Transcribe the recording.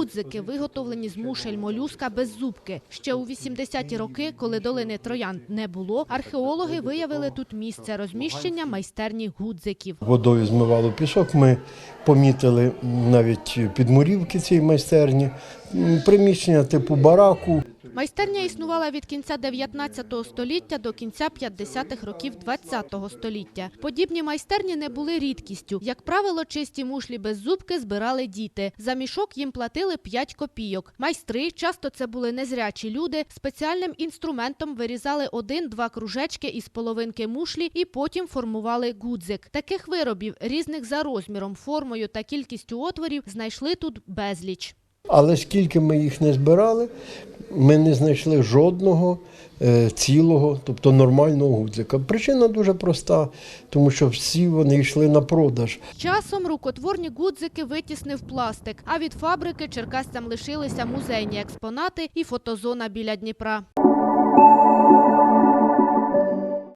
гудзики, виготовлені з мушель молюска без зубки. Ще у 80-ті роки, коли долини Троян не було, археологи виявили тут місце розміщення майстерні гудзиків. Водою змивало пісок. Ми помітили навіть підмурівки цієї майстерні, приміщення типу бараку. Майстерня існувала від кінця 19 століття до кінця 50-х років 20 століття. Подібні майстерні не були рідкістю. Як правило, чисті мушлі без зубки збирали діти. За мішок їм платили 5 копійок. Майстри, часто це були незрячі люди, спеціальним інструментом вирізали один-два кружечки із половинки мушлі і потім формували гудзик. Таких виробів, різних за розміром, формою та кількістю отворів, знайшли тут безліч. Але скільки ми їх не збирали, ми не знайшли жодного е, цілого, тобто нормального гудзика. Причина дуже проста, тому що всі вони йшли на продаж. Часом рукотворні гудзики витіснив пластик, а від фабрики черкасцям лишилися музейні експонати і фотозона біля Дніпра.